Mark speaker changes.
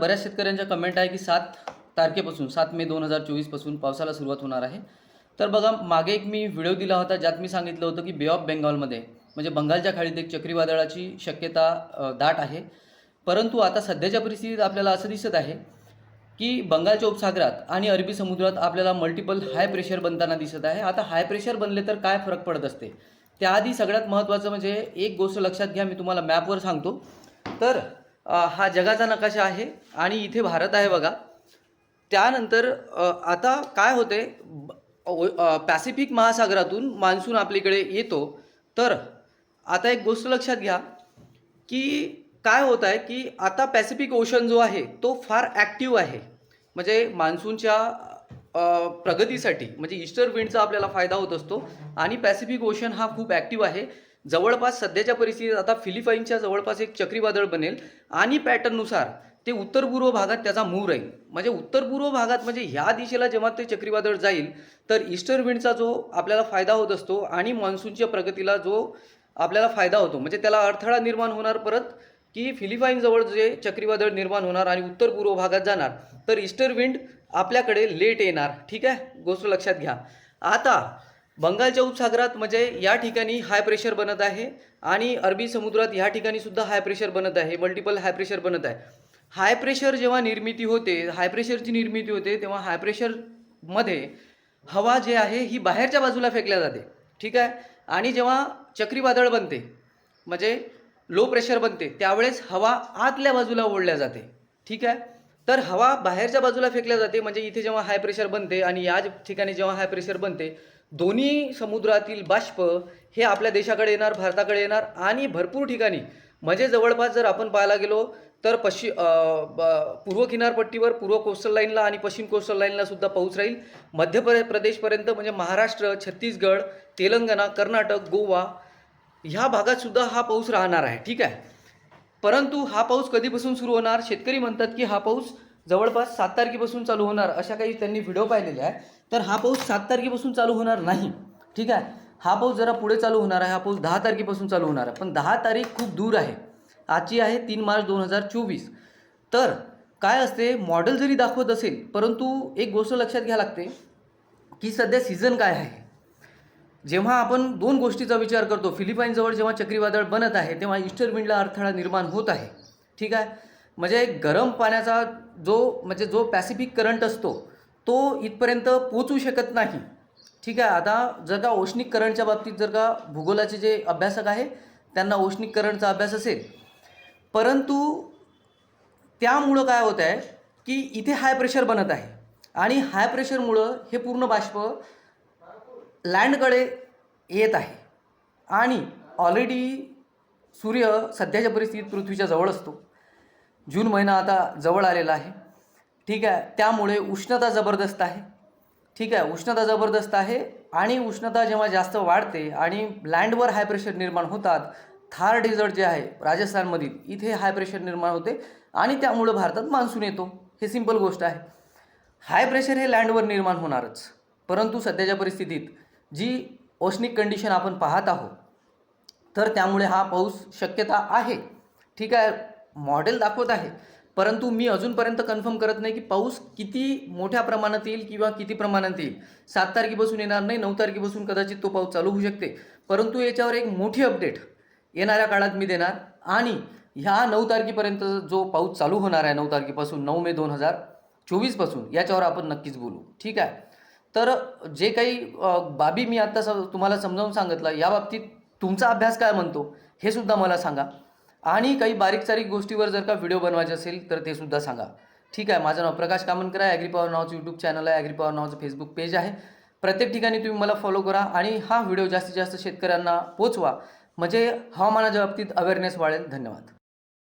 Speaker 1: बऱ्याच शेतकऱ्यांच्या कमेंट आहे की सात तारखेपासून सात मे दोन हजार चोवीसपासून पावसाला सुरुवात होणार आहे. तर बघा मागे एक मी व्हिडिओ दिला होता ज्यात मी सांगितलं होतं की बे ऑफ बेंगॉलमध्ये म्हणजे बंगालच्या खाडीत एक चक्रीवादळाची शक्यता दाट आहे. परंतु आता सध्याच्या परिस्थितीत आपल्याला असं दिसत आहे की बंगालच्या उपसागरात आणि अरबी समुद्रात आपल्याला मल्टिपल हाय प्रेशर बनताना दिसत आहे. आता हाय प्रेशर बनले तर काय फरक पडत असते? त्याआधी सगळ्यात महत्त्वाचं म्हणजे एक गोष्ट लक्षात घ्या मी तुम्हाला मॅपवर सांगतो. तर हा जगाचा नकाशा आहे आणि इथे भारत आहे बघा. त्यानंतर आता काय होते ब- ओ- पॅसिफिक महासागरातून मान्सून आपल्याकडे येतो. तर आता एक गोष्ट लक्षात घ्या की काय होत आहे की आता पॅसिफिक ओशन जो आहे तो फार ॲक्टिव्ह आहे. म्हणजे मान्सूनच्या प्रगतीसाठी म्हणजे ईस्टर विंडचा आपल्याला फायदा होत असतो आणि पॅसिफिक ओशन हा खूप ॲक्टिव्ह आहे. जवळपास सध्याच्या परिस्थितीत आता फिलिपाईनच्या जवळपास एक चक्रीवादळ बनेल आणि पॅटर्ननुसार ते उत्तर पूर्व भागात त्याचा मूव राहील म्हणजे उत्तर पूर्व भागात म्हणजे ह्या दिशेला जेव्हा ते चक्रीवादळ जाईल तर ईस्टर विंडचा जो आपल्याला फायदा होत असतो आणि मान्सूनच्या प्रगतीला जो आपल्याला फायदा होतो म्हणजे त्याला अडथळा निर्माण होणार परत की फिलिपाईनजवळ जे चक्रीवादळ निर्माण होणार आणि उत्तर पूर्व भागात जाणार तर ईस्टर विंड आपल्याकडे लेट येणार. ठीक आहे? गोष्ट लक्षात घ्या. आता बंगालच्या उपसागरात म्हणजे या ठिकाणी हाय प्रेशर बनत आहे आणि अरबी समुद्रात या ठिकाणी सुद्धा हाय प्रेशर बनत आहे मल्टिपल हाय प्रेशर बनत आहे. हाय प्रेशर जेव्हा निर्मिती होते हाय प्रेशरची निर्मिती होते तेव्हा हाय प्रेशरमध्ये हवा जे आहे ही बाहेरच्या बाजूला फेकल्या जाते. ठीक आहे? आणि जेव्हा चक्रीवादळ बनते म्हणजे लो प्रेशर बनते त्यावेळेस हवा आतल्या बाजूला ओढल्या जाते. ठीक आहे? तर हवा बाहेरच्या बाजूला फेकल्या जाते म्हणजे इथे जेव्हा हाय प्रेशर बनते आणि या ठिकाणी जेव्हा हाय प्रेशर बनते दोन्ही समुद्रातील बाष्प हे आपल्या देशाकडे येणार भारताकडे येणार आणि भरपूर ठिकाणी. म्हणजे जवळपास जर आपण पाहायला गेलो तर पश्चिम पूर्व किनारपट्टीवर पूर्व कोस्टल लाईनला आणि पश्चिम कोस्टल लाईनला सुद्धा पाऊस राहील. मध्य प्र प्रदेशपर्यंत म्हणजे महाराष्ट्र छत्तीसगड तेलंगणा कर्नाटक गोवा ह्या भागात सुद्धा हा पाऊस राहणार आहे. ठीक आहे? परंतु हा पाऊस कधीपासून सुरू होणार? शेतकरी म्हणतात की हा पाऊस जवळपास सात तारखेपासून चालू होणार अशा काही त्यांनी व्हिडिओ पाहिलेले आहे तर हा पाऊस सात तारखेपासून चालू होणार नाही. ठीक आहे? हा पाऊस जरा पुढे चालू होणार आहे. हा पाऊस दहा तारखेपासून चालू होणार आहे. पण दहा तारीख खूप दूर आहे. आजची आहे तीन मार्च दोन हजार चोवीस. तर काय असते? मॉडेल जरी दाखवत असेल परंतु एक गोष्ट लक्षात घ्या लागते की सध्या सीझन काय आहे? जेव्हा आपण दोन गोष्टीचा विचार करतो फिलिपाईनजवळ जेव्हा चक्रीवादळ बनत आहे तेव्हा ईस्टर विंडला अडथळा निर्माण होत आहे. ठीक आहे? म्हणजे गरम पाण्याचा जो म्हणजे जो पॅसिफिक करंट असतो तो इथपर्यंत पोचू शकत नाही. ठीक आहे आता जर का औष्णिक करंटच्या बाबतीत जर का भूगोलाचे जे अभ्यासक आहे त्यांना औष्णिक करंटचा अभ्यास असेल. परंतु त्यामुळं काय होत आहे की इथे हाय प्रेशर बनत आहे. आणि हाय प्रेशरमुळं हे पूर्ण बाष्प लँडकडे येत आहे. आणि ऑलरेडी सूर्य सध्याच्या परिस्थितीत पृथ्वीच्या जवळ असतो. जून महिना आता जवळ आलेला आहे. ठीक आहे त्यामुळे उष्णता जबरदस्त आहे. ठीक आहे उष्णता जबरदस्त आहे आणि उष्णता जेव्हा जास्त वाढते आणि लँडवर हाय प्रेशर निर्माण होतात थार डेझर्ट जे आहे राजस्थानमधील इथे हाय प्रेशर निर्माण होते आणि त्यामुळं भारतात मान्सून येतो. हे सिंपल गोष्ट आहे. हाय प्रेशर हे लँडवर निर्माण होणारच. परंतु सध्याच्या परिस्थितीत जी औष्णिक कंडिशन आपण पाहत आहोत तर त्यामुळे हा पाऊस शक्यता आहे. ठीक आहे मॉडेल दाखवत आहे. परंतु मी अजूनपर्यंत कन्फर्म करत नाही की पाऊस किती मोठ्या प्रमाणात येईल किंवा किती प्रमाणात येईल. सात तारखेपासून येणार नाही नऊ तारखेपासून कदाचित तो पाऊस चालू होऊ शकते. परंतु याच्यावर एक मोठी अपडेट येणाऱ्या काळात मी देणार. आणि ह्या नऊ तारखेपर्यंत जो पाऊस चालू होणार आहे नऊ तारखेपासून नऊ मे दोन हजार चोवीसपासून याच्यावर आपण नक्कीच बोलू. ठीक आहे? तर जे काही बाबी मी आत्ता स तुम्हाला समजावून सांगितलं या बाबतीत तुमचा अभ्यास काय म्हणतो हे सुद्धा मला सांगा. आणि काही बारीक सारीक गोष्टीवर जर का व्हिडिओ बनवायचे असेल तर ते सुद्धा सांगा. ठीक आहे माझं नाव प्रकाश कामनकर आहे. ॲग्री पॉवर नावाचं यूट्यूब चॅनल आहे. ॲग्री पॉवर नावाचं फेसबुक पेज आहे. प्रत्येक ठिकाणी तुम्ही मला फॉलो करा आणि हा व्हिडिओ जास्तीत जास्त शेतकऱ्यांना पोचवा. म्हणजे हवामानाच्या बाबतीत अवेअरनेस वाढेल. धन्यवाद.